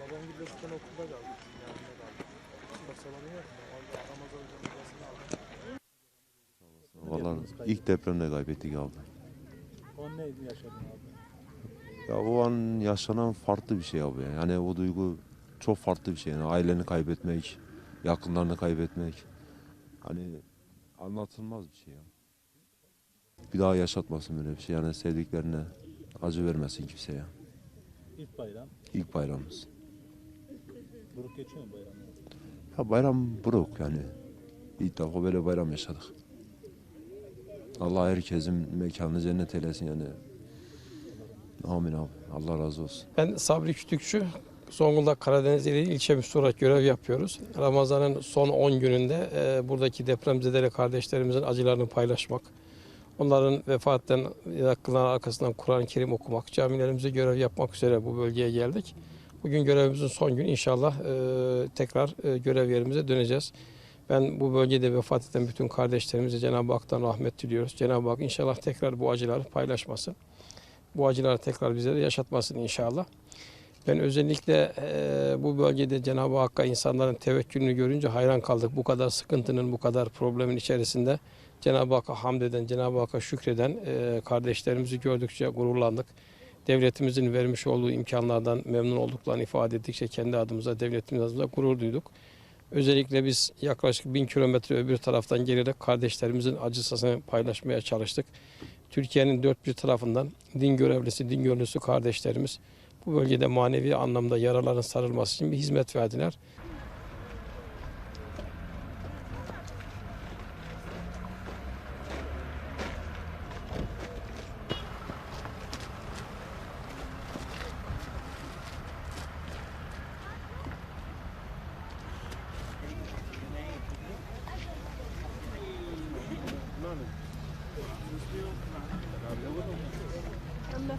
Babam gibi okulda kaldı. Yarında kaldı. Basalamıyor ilk depremde kaybettik abi. O neydi yaşadın abi? Ya o an yaşanan farklı bir şey abi. ya. Yani o duygu çok farklı bir şey. Yani aileni kaybetmek, yakınlarını kaybetmek. Hani anlatılmaz bir şey ya. Bir daha yaşatmasın böyle bir şey. Yani sevdiklerine acı vermesin kimseye. İlk bayram. İlk bayramımız. Buruk geçiyor mu bayram? Ya bayram buruk yani. İlk defa böyle bayram yaşadık. Allah herkesin mekanını cennet eylesin yani. Amin abi. Allah razı olsun. Ben Sabri Kütükçü. Zonguldak Karadeniz ili ilçe müdürü olarak görev yapıyoruz. Ramazan'ın son 10 gününde e, buradaki depremzedeli kardeşlerimizin acılarını paylaşmak, onların vefattan yakınların arkasından Kur'an-ı Kerim okumak, camilerimize görev yapmak üzere bu bölgeye geldik. Bugün görevimizin son günü inşallah e, tekrar e, görev yerimize döneceğiz. Ben bu bölgede vefat eden bütün kardeşlerimize Cenab-ı Hak'tan rahmet diliyoruz. Cenab-ı Hak inşallah tekrar bu acıları paylaşmasın. Bu acıları tekrar bize de yaşatmasın inşallah. Ben özellikle e, bu bölgede Cenab-ı Hakk'a insanların tevekkülünü görünce hayran kaldık. Bu kadar sıkıntının, bu kadar problemin içerisinde Cenab-ı Hakk'a hamd eden, Cenab-ı Hakk'a şükreden e, kardeşlerimizi gördükçe gururlandık. Devletimizin vermiş olduğu imkanlardan memnun olduklarını ifade ettikçe kendi adımıza, devletimiz adımıza gurur duyduk. Özellikle biz yaklaşık bin kilometre öbür taraftan gelerek kardeşlerimizin acısını paylaşmaya çalıştık. Türkiye'nin dört bir tarafından din görevlisi, din gönüllüsü kardeşlerimiz bu bölgede manevi anlamda yaraların sarılması için bir hizmet verdiler. Hanım. Allah